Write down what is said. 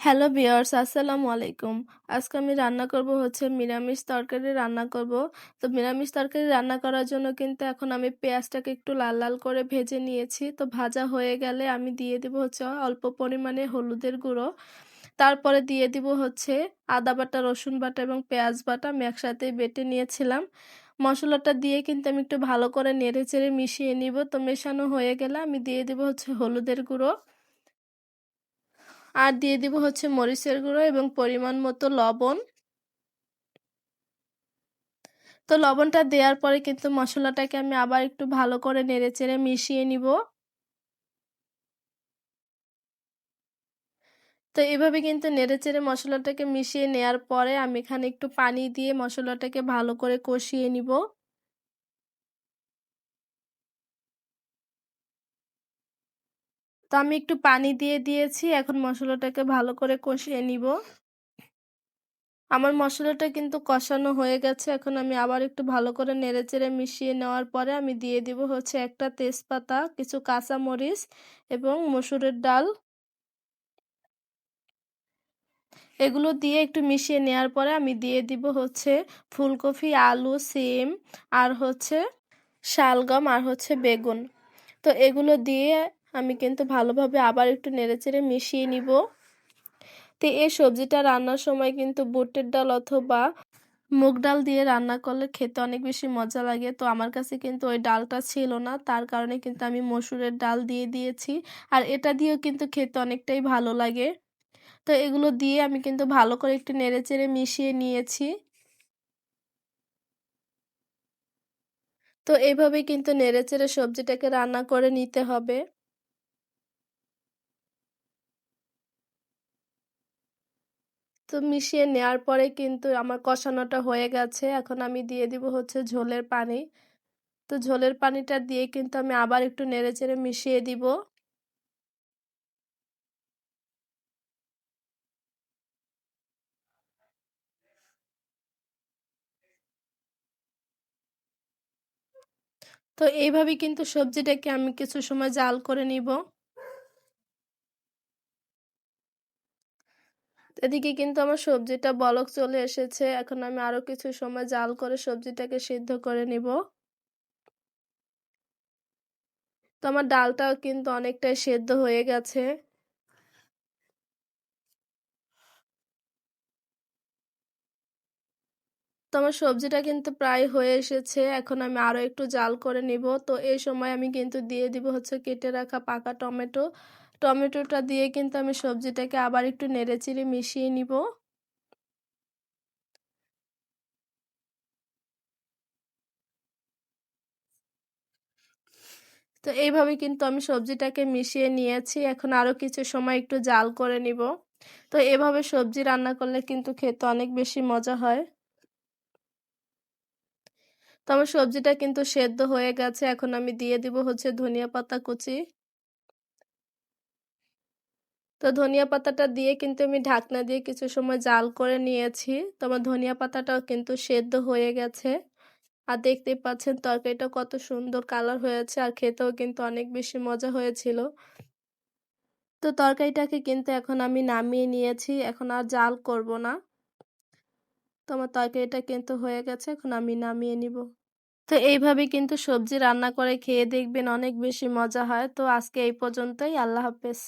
Hello viewers, আসসালামু আলাইকুম। আজকে আমি রান্না করব হচ্ছে নিরামিষ তরকারি রান্না করব। তো নিরামিষ তরকারি রান্না করার জন্য কিন্তু এখন আমি পেঁয়াজটাকে একটু লাল লাল করে ভেজে নিয়েছি। তো ভাজা হয়ে গেলে আমি দিয়ে দিব হচ্ছে অল্প পরিমাণে হলুদের গুঁড়ো। তারপরে দিয়ে দিব হচ্ছে আদা বাটা, রসুন বাটা এবং পেঁয়াজ বাটা। আমি একসাথে বেটে নিয়েছিলাম। মশলাটা দিয়ে কিন্তু আমি একটু ভালো করে নেড়ে চেড়ে মিশিয়ে নিব। তো মেশানো হয়ে গেলে আমি দিয়ে দিব হচ্ছে হলুদের গুঁড়ো। আর দিয়ে দিব হচ্ছে মরিচের গুঁড়ো এবং পরিমাণ মতো লবণ। তো লবণটা দেওয়ার পরে কিন্তু মশলাটাকে আমি আবার একটু ভালো করে নেড়ে চেড়ে মিশিয়ে নিব। তো এভাবে কিন্তু নেড়ে চেড়ে মশলাটাকে মিশিয়ে নেওয়ার পরে আমি এখানে একটু পানি দিয়ে মশলাটাকে ভালো করে কষিয়ে নিব। তো আমি একটু পানি দিয়ে দিয়েছি, এখন মশলাটাকে ভালো করে কষিয়ে নিব। আমার মশলাটা কিন্তু কষানো হয়ে গেছে, এখন আমি আবার একটু ভালো করে নেড়েচেড়ে মিশিয়ে নেওয়ার পরে আমি দিয়ে দিব হচ্ছে একটা তেজপাতা, কিছু কাঁচা মরিচ এবং মসুরের ডাল। এগুলো দিয়ে একটু মিশিয়ে নেওয়ার পরে আমি দিয়ে দিব হচ্ছে ফুলকপি, আলু, সিম আর হচ্ছে শালগম আর হচ্ছে বেগুন। তো এগুলো দিয়ে আমি কিন্তু ভালোভাবে আবার একটু নেড়েচেড়ে মিশিয়ে নিব। তো এই সবজিটা রান্নার সময় কিন্তু বুটের ডাল অথবা মুগ ডাল দিয়ে রান্না করলে খেতে অনেক বেশি মজা লাগে। তো আমার কাছে কিন্তু ওই ডালটা ছিল না, তার কারণে কিন্তু আমি মসুরের ডাল দিয়ে দিয়েছি। আর এটা দিয়েও কিন্তু খেতে অনেকটাই ভালো লাগে। তো এগুলো দিয়ে আমি কিন্তু ভালো করে একটু নেড়েচেড়ে মিশিয়ে নিয়েছি। তো এইভাবে কিন্তু নেড়েচেড়ে সবজিটাকে রান্না করে নিতে হবে। তো মিশিয়ে নেওয়ার পরে কিন্তু আমার কষানোটা হয়ে গেছে। এখন আমি দিয়ে দিব হচ্ছে ঝোলের পানি। তো ঝোলের পানিটা দিয়ে কিন্তু আমি আবার একটু নেড়ে চেড়ে মিশিয়ে দিব। তো এইভাবে কিন্তু সবজিটাকে আমি কিছু সময় জাল করে নিব। এদিকে কিন্তু আমার সবজিটা বলক চলে এসেছে। এখন আমি আরও কিছু সময় জাল করে সবজিটাকে সিদ্ধ করে নিব। তো আমার ডালটাও কিন্তু অনেকটাই সেদ্ধ হয়ে গেছে। তো আমার সবজিটা কিন্তু প্রায় হয়ে এসেছে। এখন আমি আরও একটু জাল করে নিব। তো এই সময় আমি কিন্তু দিয়ে দিব হচ্ছে কেটে রাখা পাকা টমেটো। টমেটোটা দিয়ে কিন্তু আমি সবজিটাকে আবার একটু নেড়ে চিড়ে মিশিয়ে নিব। তো এইভাবে কিন্তু আমি সবজিটাকে মিশিয়ে নিয়েছি, এখন আরও কিছু সময় একটু জাল করে নিব। তো এভাবে সবজি রান্না করলে কিন্তু খেতে অনেক বেশি মজা হয়। তো আমার সবজিটা কিন্তু সেদ্ধ হয়ে গেছে, এখন আমি দিয়ে দিব হচ্ছে ধনিয়া পাতা কুচি। তো ধনিয়া পাতাটা দিয়ে কিন্তু আমি ঢাকনা দিয়ে কিছু সময় জাল করে নিয়েছি। তো আমার ধনিয়া পাতাটাও কিন্তু সেদ্ধ হয়ে গেছে। আর দেখতেই পাচ্ছেন তরকারিটা কত সুন্দর কালার হয়েছে আর খেতেও কিন্তু অনেক বেশি মজা হয়েছিল। তো তরকারিটাকে কিন্তু এখন আমি নামিয়ে নিয়েছি, এখন আর জাল করব না। তো আমার তরকারিটা কিন্তু হয়ে গেছে, এখন আমি নামিয়ে নিব। তো এইভাবে কিন্তু সবজি রান্না করে খেয়ে দেখবেন অনেক বেশি মজা হয়। তো আজকে এই পর্যন্তই, আল্লাহ হাফেজ।